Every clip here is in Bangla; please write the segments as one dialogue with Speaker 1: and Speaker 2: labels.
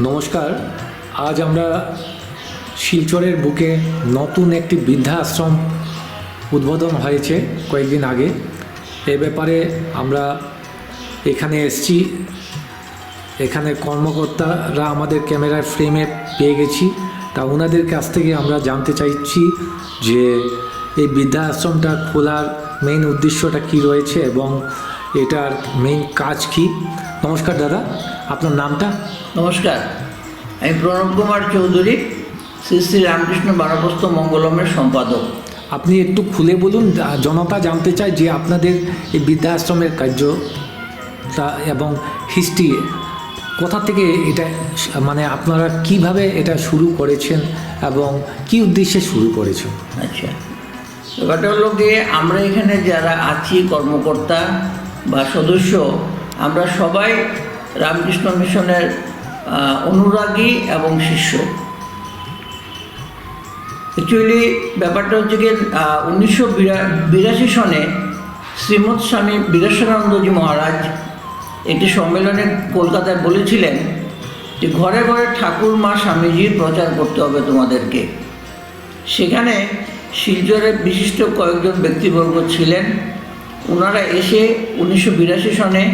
Speaker 1: নমস্কার। আজ আমরা শিলচরের বুকে নতুন একটি বৃদ্ধাশ্রম উদ্বোধন হয়েছে কয়েকদিন আগে। এ ব্যাপারে আমরা এখানে এসছি। এখানে কর্মকর্তারা আমাদের ক্যামেরার ফ্রেমে পেয়ে গেছি। তা ওনাদের কাছ থেকে আমরা জানতে চাইছি যে এই বৃদ্ধাশ্রমটা খোলার মেইন উদ্দেশ্যটা কি রয়েছে এবং এটার মেইন কাজ কি? নমস্কার দাদা। আপনার নামটা?
Speaker 2: নমস্কার। আমি প্রণব কুমার চৌধুরী শ্রী শ্রী রামকৃষ্ণ বারবস্ত মঙ্গলমের সম্পাদক।
Speaker 1: আপনি একটু খুলে বলুন জনতা জানতে চায় যে আপনাদের এই বৃদ্ধাশ্রমের কার্য তা এবং হিস্ট্রি কোথা থেকে এটা মানে আপনারা কীভাবে এটা শুরু করেছেন এবং কি উদ্দেশ্যে শুরু করেছেন?
Speaker 2: আচ্ছা। ব্যাপারটা হলো গিয়ে আমরা এখানে যারা আছি কর্মকর্তা বা সদস্য আমরা সবাই রামকৃষ্ণ মিশনের অনুরাগী এবং শিষ্য। অ্যাকচুয়ালি ব্যাপারটা হচ্ছে গিয়ে উনিশশো বিরাশি সনে শ্রীমৎ স্বামী বিরাসানন্দজি মহারাজ একটি সম্মেলনে কলকাতায় বলেছিলেন যে ঘরে ঘরে ঠাকুর মা স্বামীজির প্রচার করতে হবে তোমাদেরকে। সেখানে শিলচরের বিশিষ্ট কয়েকজন ব্যক্তিবর্গ ছিলেন। ওনারা এসে উনিশশো বিরাশি সনে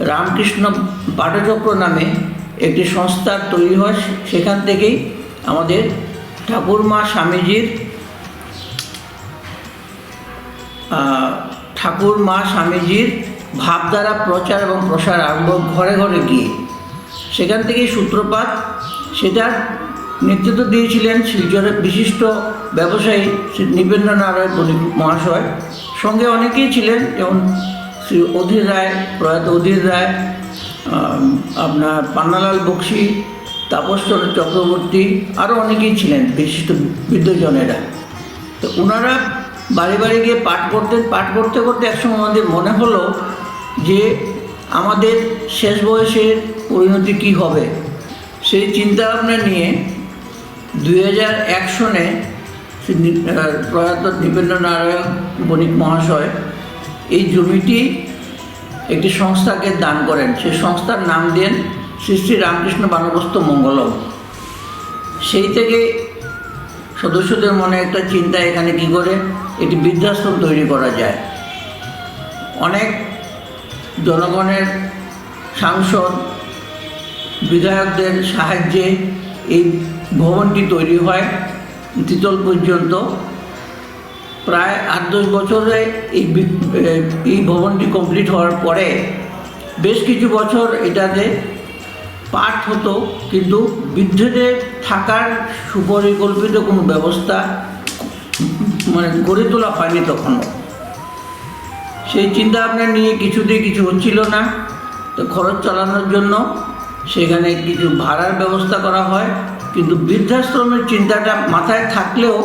Speaker 2: রামকৃষ্ণ পাঠচক্র নামে একটি সংস্থা তৈরি হয় সেখান থেকেই আমাদের ঠাকুরমা স্বামীজির আহ, ঠাকুর মা স্বামীজির ভাবধারা প্রচার এবং প্রসার আরম্ভ ঘরে ঘরে গিয়ে। সেখান থেকেই সূত্রপাত সেটার নেতৃত্ব দিয়েছিলেন শিলচরের বিশিষ্ট ব্যবসায়ী শ্রী নিবেন্দ্র নারায়ণ মহাশয়। সঙ্গে অনেকেই ছিলেন যেমন শ্রী অধীর রায়, প্রয়াত অধীর রায় আপনার পান্নালাল বক্সি তাপসচন্দ্র চক্রবর্তী আরও অনেকেই ছিলেন, বিশিষ্ট বিদ্যজনেরা তো ওনারা বাড়ি বাড়ি গিয়ে পাঠ করতেন পাঠ করতে করতে একসময় আমাদের মনে হলো যে আমাদের শেষ বয়সের পরিণতি কী হবে? সেই চিন্তা ভাবনা নিয়ে দুই হাজার এক সনে প্রয়াত দীপেন্দ্র নারায়ণ বণিক মহাশয় এই জমিটি একটি সংস্থাকে দান করেন। সেই সংস্থার নাম দেন শ্রী শ্রী রামকৃষ্ণ বানবস্ত মঙ্গলম। সেই থেকে সদস্যদের মনে একটা চিন্তা, এখানে কি করে? একটি বৃদ্ধাশ্রম তৈরি করা যায়। অনেক জনগণের সাংসদ, বিধায়কদের সাহায্যে এই ভবনটি তৈরি হয় তিতল পর্যন্ত। প্রায় আট দশ বছরে এই এই ভবনটি কমপ্লিট হওয়ার পরে বেশ কিছু বছর এটাতে পাঠ হতো, কিন্তু বৃদ্ধদের থাকার সুপরিকল্পিত কোনো ব্যবস্থা মানে গড়ে তোলা হয়নি তখনও। সেই চিন্তা ভাবনা নিয়ে কিছুতেই কিছু হচ্ছিল না, তো খরচ চালানোর জন্য সেখানে কিছু ভাড়ার ব্যবস্থা করা হয়, কিন্তু বৃদ্ধাশ্রমের চিন্তাটা মাথায় থাকলেও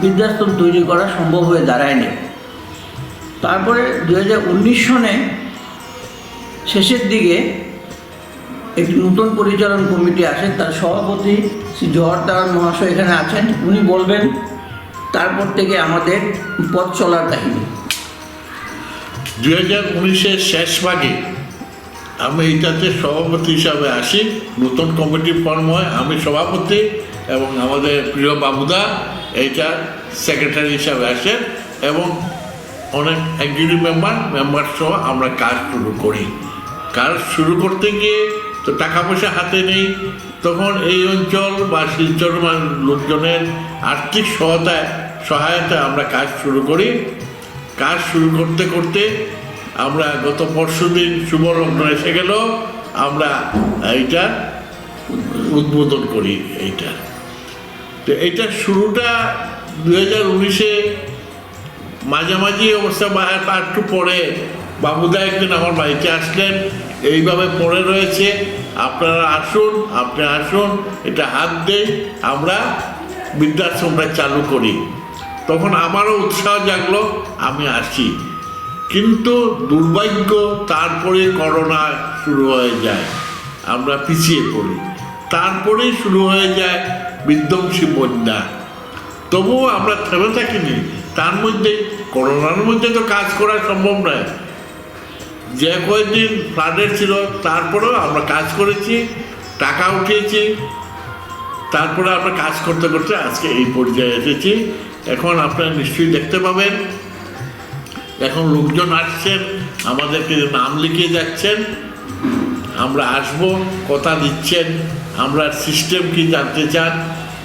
Speaker 2: বৃদ্ধাশ্রম তৈরি করা সম্ভব হয়ে দাঁড়ায়নি। তারপরে দু উনিশ সনে শেষের দিকে একটি নতুন পরিচালন কমিটি আসে, তার সভাপতি শ্রী জওয়ার দাওয়ার মহাশয় এখানে আছেন। উনি বলবেন, তারপর থেকে আমাদের পথ চলার কাহিনী।
Speaker 3: দু হাজার উনিশের শেষ ভাগে আমি এইটাতে সভাপতি হিসাবে আসি। নতুন কমিটি ফর্ম হয়, আমি সভাপতি এবং আমাদের প্রিয় বাবুদা এইটা সেক্রেটারি হিসাবে আসেন এবং অনেক এক্সিকিউটিভ মেম্বার মেম্বার সহ আমরা কাজ শুরু করি। কাজ শুরু করতে গিয়ে তো টাকা পয়সা হাতে নেই, তখন এই অঞ্চল বা শিলচর লোকজনের আর্থিক সহায়তায় সহায়তায় আমরা কাজ শুরু করি। কাজ শুরু করতে করতে আমরা গত পরশু দিন শুভলগ্ন এসে গেল, আমরা এইটা উদ্বোধন করি এইটা। তো এইটা শুরুটা দু হাজার উনিশে মাঝামাঝি অবস্থা বা আর একটু পরে। বাবুদা একদিন আমার বাড়িতে আসলেন, এইভাবে পড়ে রয়েছে। আপনারা আসুন, আপনি আসুন, এটা হাত দেই আমরা বৃদ্ধাশ্রমটা চালু করি। তখন আমারও উৎসাহ জাগলো, আমি আসি। কিন্তু দুর্ভাগ্য, তারপরে করোনা শুরু হয়ে যায়, আমরা পিছিয়ে পড়ি। তারপরেই শুরু হয়ে যায় বিধ্বংসী বন্যা। তবুও আমরা থেমে থাকিনি। তার মধ্যে করোনার মধ্যে তো কাজ করা সম্ভব নয়। যে কয়েকদিন ফ্লাডের ছিল, তারপরেও আমরা কাজ করেছি, টাকা উঠিয়েছি। তারপরে আমরা কাজ করতে করতে আজকে এই পর্যায়ে এসেছি। এখন আপনারা নিশ্চয়ই দেখতে পাবেন। এখন লোকজন আসছেন, আমাদেরকে নাম লিখিয়ে যাচ্ছেন। আমরা আসব, কথা দিচ্ছেন, আমরা সিস্টেম কি জানতে চান?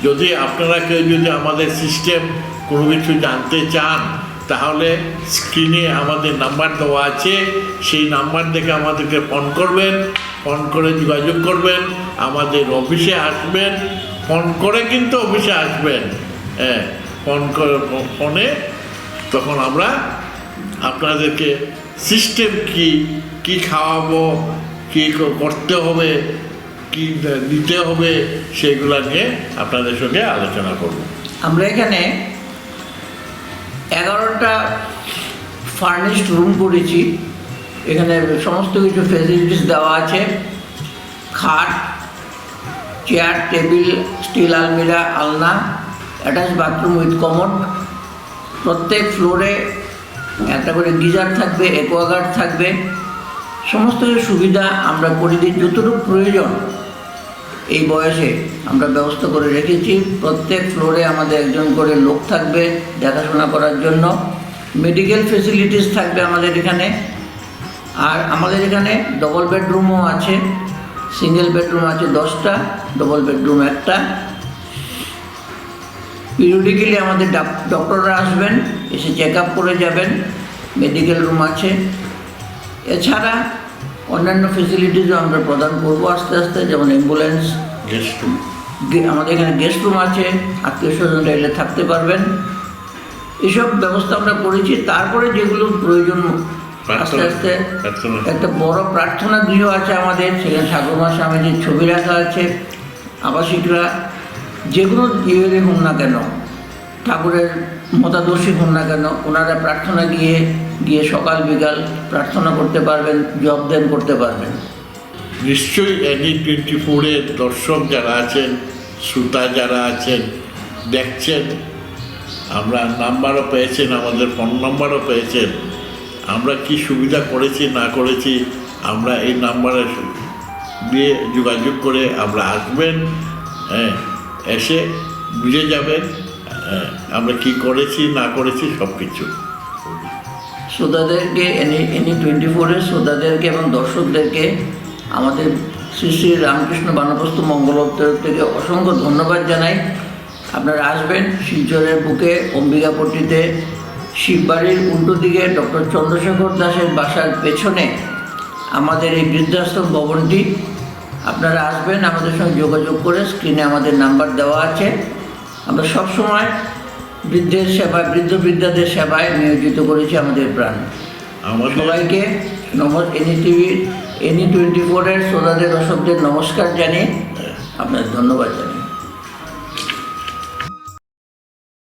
Speaker 3: যদি আপনারা কেউ যদি আমাদের সিস্টেম কোনো কিছু জানতে চান, তাহলে স্ক্রিনে আমাদের নাম্বার দেওয়া আছে। সেই নাম্বার দেখে আমাদেরকে ফোন করবেন ফোন করে যোগাযোগ করবেন, আমাদের অফিসে আসবেন ফোন করে কিন্তু অফিসে আসবেন। হ্যাঁ ফোন করে ফোনে তখন আমরা আপনাদেরকে সিস্টেম কি কি খাওয়াবো কি করতে হবে, কি দিতে হবে, সেগুলো নিয়ে আপনাদের সঙ্গে আলোচনা করব।
Speaker 2: আমরা এখানে এগারোটা ফার্নিশড রুম করেছি। এখানে সমস্ত কিছু ফেসিলিটিস দেওয়া আছে। খাট চেয়ার টেবিল স্টিল আলমিরা, আলনা অ্যাটাচ বাথরুম উইথ কমোড প্রত্যেক ফ্লোরে একটা করে গিজার থাকবে অ্যাকোয়াগার্ড থাকবে। সমস্ত সুবিধা আমরা করে দিই যতটুকু প্রয়োজন, এই বয়সে আমরা ব্যবস্থা করে রেখেছি। প্রত্যেক ফ্লোরে আমাদের একজন করে লোক থাকবে দেখাশোনা করার জন্য। মেডিকেল ফেসিলিটিস থাকবে আমাদের এখানে। আর আমাদের এখানে ডবল বেডরুমও আছে সিঙ্গেল বেডরুম আছে দশটা ডবল বেডরুম একটা। পিরিয়ডিক্যালি আমাদের ডাক- ডক্টররা আসবেন, এসে চেক আপ করে যাবেন। মেডিকেল রুম আছে। এছাড়া অন্যান্য ফেসিলিটিসও আমরা প্রদান করব আস্তে আস্তে যেমন অ্যাম্বুলেন্স
Speaker 3: গেস্ট
Speaker 2: গে- আমাদের এখানে গেস্ট রুম আছে আত্মীয় স্বজনরা এলে থাকতে পারবেন। এসব ব্যবস্থা আমরা করেছি তারপরে যেগুলো প্রয়োজন আস্তে আস্তে একটা বড় প্রার্থনা গৃহ আছে আমাদের সেখানে ঠাকুরমা স্বামীজির ছবি রাখা আছে আবাসিকরা যে কোনো ইয়েরই হোক না কেন ঠাকুরের মতাদর্শী হোক না কেন? ওনারা প্রার্থনা গিয়ে গিয়ে সকাল বিকাল প্রার্থনা করতে পারবেন জব দেন করতে পারবেন।
Speaker 3: নিশ্চয়ই এনি টোয়েন্টি ফোরের দর্শক যারা আছেন, শ্রোতা যারা আছেন, দেখছেন, আমরা নাম্বারও পেয়েছেন, আমাদের ফোন নাম্বারও পেয়েছেন। আমরা কি সুবিধা করেছি, না করেছি, আমরা এই নাম্বারে দিয়ে যোগাযোগ করে আমরা আসবেন হ্যাঁ এসে বুঝে যাবেন। আমরা কি করেছি, না করেছি সব কিছু
Speaker 2: শ্রোতাদেরকে, এনি এনি টোয়েন্টি ফোরের শ্রোতাদেরকে এবং দর্শকদেরকে আমাদের শ্রী শ্রী রামকৃষ্ণ বানপ্রস্থ মঙ্গলোত্তর থেকে অসংখ্য ধন্যবাদ জানাই। আপনারা আসবেন শিলচরের বুকে, অম্বিকাপট্টিতে, শিববাড়ির উল্টো দিকে, ডক্টর চন্দ্রশেখর দাসের বাসার পেছনে আমাদের এই বৃদ্ধাশ্রম ভবনটি। আপনারা আসবেন, আমাদের সঙ্গে যোগাযোগ করে, স্ক্রিনে আমাদের নাম্বার দেওয়া আছে। আমরা সবসময় বৃদ্ধের সেবায় বৃদ্ধ বৃদ্ধাদের সেবায় নিয়োজিত করেছি আমাদের প্রাণ।
Speaker 3: আমার
Speaker 2: সবাইকে নম এনি টিভির এনি টোয়েন্টি ফোরের শ্রোতাদের দর্শকদের নমস্কার জানিয়ে আপনাদের ধন্যবাদ জানাই।